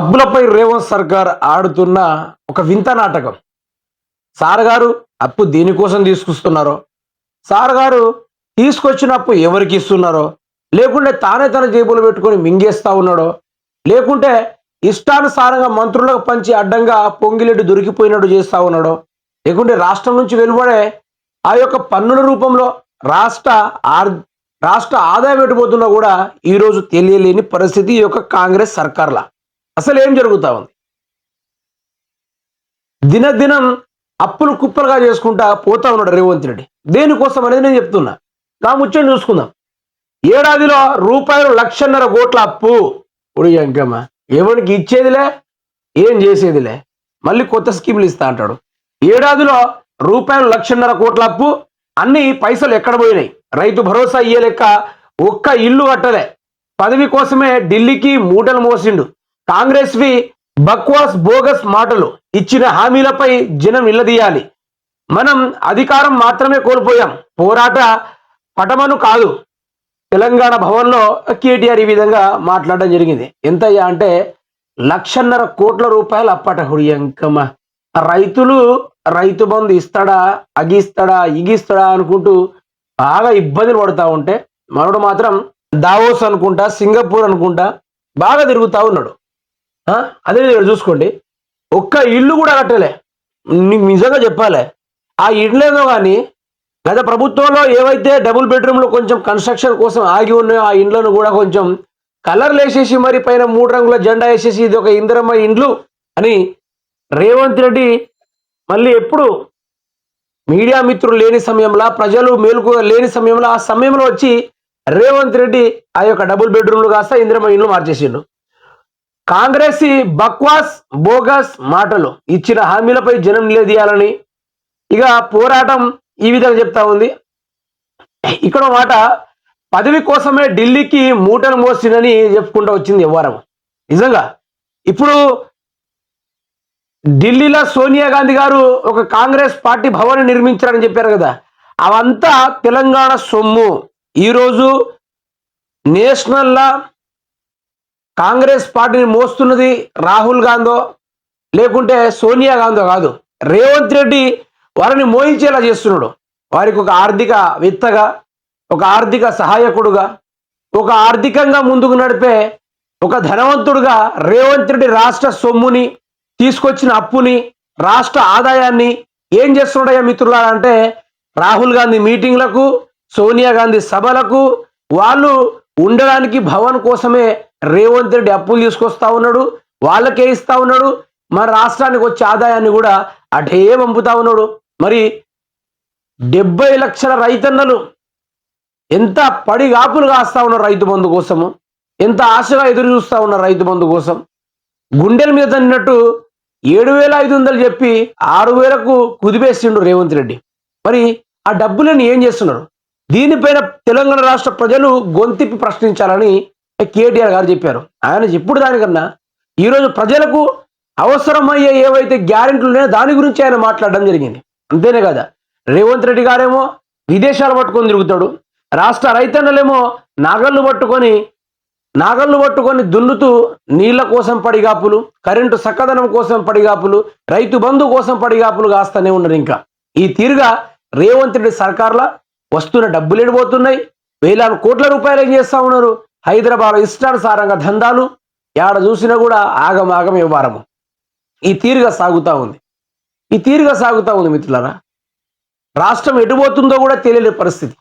అప్పులపై రేవంత్ సర్కార్ ఆడుతున్న ఒక వింత నాటకం. సార్ గారు అప్పు దేనికోసం తీసుకొస్తున్నారో? సార్ గారు తీసుకొచ్చిన అప్పు ఎవరికి ఇస్తున్నారో? లేకుంటే తానే తన జేబులు పెట్టుకొని మింగేస్తా ఉన్నాడో? లేకుంటే ఇష్టానుసారంగా మంత్రులకు పంచి అడ్డంగా పొంగిలెడ్డి దొరికిపోయినట్టు చేస్తా ఉన్నాడో? లేకుంటే రాష్ట్రం నుంచి వెలువడే ఆ యొక్క పన్నుల రూపంలో రాష్ట్ర ఆర్ రాష్ట్ర ఆదాయం ఎటుపోతున్నా కూడా ఈరోజు తెలియలేని పరిస్థితి ఈ యొక్క కాంగ్రెస్ సర్కార్లా. అసలు ఏం జరుగుతూ ఉంది? దినదినం అప్పులు కుప్పలుగా చేసుకుంటా పోతా ఉన్నాడు రేవంత్ రెడ్డి. దేనికోసం అనేది నేను చెప్తున్నా. నా ముచ్చని చూసుకుందాం. ఏడాదిలో రూపాయలు లక్షన్నర కోట్ల అప్పు. ఇప్పుడు ఎంకమ్మ ఎవరికి ఇచ్చేదిలే? ఏం చేసేదిలే? మళ్ళీ కొత్త స్కీములు ఇస్తా అంటాడు. ఏడాదిలో రూపాయలు లక్షన్నర కోట్ల అప్పు. అన్ని పైసలు ఎక్కడ పోయినాయి? రైతు భరోసా ఇయ్యే లెక్క ఒక్క ఇల్లు కట్టలే. పదవి కోసమే ఢిల్లీకి మూటలు మోసిండు. కాంగ్రెస్ వి బక్వాస్ బోగస్ మాటలు ఇచ్చిన హామీలపై జనం నిలదీయాలి. మనం అధికారం మాత్రమే కోల్పోయాం. పోరాట పటమను కాదు. తెలంగాణ భవన్లో కేటీఆర్ ఈ విధంగా మాట్లాడడం జరిగింది. ఎంతయ్యా అంటే లక్షన్నర కోట్ల రూపాయలు అప్పట హుడియంకమ్మ రైతులు రైతు బంధు ఇస్తాడా అగిస్తాడా ఇగిస్తాడా అనుకుంటూ బాగా ఇబ్బందులు పడుతూ ఉంటే మనడు మాత్రం దావోస్ అనుకుంటా సింగపూర్ అనుకుంటా బాగా తిరుగుతూ ఉన్నాడు. అదే ఇక్కడ చూసుకోండి. ఒక్క ఇల్లు కూడా కట్టలే. నిజంగా చెప్పాలి. ఆ ఇండ్లేదో కానీ గత ప్రభుత్వంలో ఏవైతే డబుల్ బెడ్రూమ్లో కొంచెం కన్స్ట్రక్షన్ కోసం ఆగి ఉన్నాయో ఆ ఇండ్లను కూడా కొంచెం కలర్లు వేసేసి మరి పైన మూడు రంగుల జెండా వేసేసి ఇది ఒక ఇందిరమ్మ ఇండ్లు అని రేవంత్ రెడ్డి మళ్ళీ ఎప్పుడు మీడియా మిత్రులు లేని సమయంలో ప్రజలు మేలుకు లేని సమయంలో ఆ సమయంలో వచ్చి రేవంత్ రెడ్డి ఆ యొక్క డబుల్ బెడ్రూమ్లు కాస్త ఇందిరమ్మ ఇండ్లు మార్చేసిండు. కాంగ్రెస్ ఈ బక్వాస్ బోగస్ మాటలు. ఇచ్చిన హామీలపై జనం నిలదీయాలని. ఇక పోరాటం ఈ విధంగా చెప్తా ఉంది. ఇక్కడ మాట పదవి కోసమే ఢిల్లీకి మూటలు మోసిందని చెప్పుకుంటూ వచ్చింది వ్యవహారం. నిజంగా ఇప్పుడు ఢిల్లీలో సోనియా గాంధీ గారు ఒక కాంగ్రెస్ పార్టీ భవన్ నిర్మించారని చెప్పారు కదా. అవంతా తెలంగాణ సొమ్ము. ఈరోజు నేషనల్లా కాంగ్రెస్ పార్టీని మోస్తున్నది రాహుల్ గాంధో లేకుంటే సోనియా గాంధీ కాదు. రేవంత్ రెడ్డి వారిని మోయించేలా చేస్తున్నాడు. వారికి ఒక ఆర్థిక విత్తగా ఒక ఆర్థిక సహాయకుడుగా ఒక ఆర్థికంగా ముందుకు నడిపే ఒక ధనవంతుడుగా రేవంత్ రెడ్డి రాష్ట్ర సొమ్ముని తీసుకొచ్చిన అప్పుని రాష్ట్ర ఆదాయాన్ని ఏం చేస్తున్నాడయ్యా మిత్రులారా అంటే రాహుల్ గాంధీ మీటింగ్లకు సోనియా గాంధీ సభలకు వాళ్ళు ఉండడానికి భవన్ కోసమే రేవంత్ రెడ్డి అప్పులు తీసుకొస్తా ఉన్నాడు వాళ్ళకే ఇస్తా ఉన్నాడు మన రాష్ట్రానికి వచ్చే ఆదాయాన్ని కూడా అటే పంపుతా ఉన్నాడు. మరి డెబ్బై లక్షల రైతన్నలు ఎంత పడిగాపులు కాస్తా ఉన్నారు రైతు బంధు కోసము? ఎంత ఆశగా ఎదురు చూస్తా ఉన్నారు రైతు బంధు కోసం? గుండెల మీద తన్నట్టు ఏడు వేల ఐదు వందలు చెప్పి ఆరు వేలకు కుదిపేసిండు రేవంత్ రెడ్డి. మరి ఆ డబ్బులను ఏం చేస్తున్నారు? దీనిపైన తెలంగాణ రాష్ట్ర ప్రజలు గొంతిప్పి ప్రశ్నించాలని కేటీఆర్ గారు చెప్పారు. ఆయన ఎప్పుడు దానికన్నా ఈరోజు ప్రజలకు అవసరమయ్యే ఏవైతే గ్యారెంటీలు ఉన్నాయో దాని గురించి ఆయన మాట్లాడడం జరిగింది. అంతేనే కదా? రేవంత్ రెడ్డి గారేమో విదేశాలు పట్టుకొని తిరుగుతాడు. రాష్ట్ర రైతన్నలేమో నాగళ్ళు పట్టుకొని నాగళ్ళు పట్టుకొని దున్నుతూ నీళ్ళ కోసం పడిగాపులు కరెంటు సక్కదనం కోసం పడిగాపులు రైతు బంధు కోసం పడిగాపులు కాస్తూనే ఉన్నారు ఇంకా. ఈ తీరుగా రేవంత్ రెడ్డి సర్కార్ల వస్తున్న డబ్బులు ఎడిపోతున్నాయి. వేలాది కోట్ల రూపాయలు ఏం చేస్తా ఉన్నారు? హైదరాబాద్ ఇష్టానుసారంగా దందాలు ఏడ చూసినా కూడా ఆగమాగం వ్యవహారము. ఈ తీరుగా సాగుతూ ఉంది. ఈ తీరుగా సాగుతూ ఉంది మిత్రులరా. రాష్ట్రం ఎటుపోతుందో కూడా తెలియని పరిస్థితి.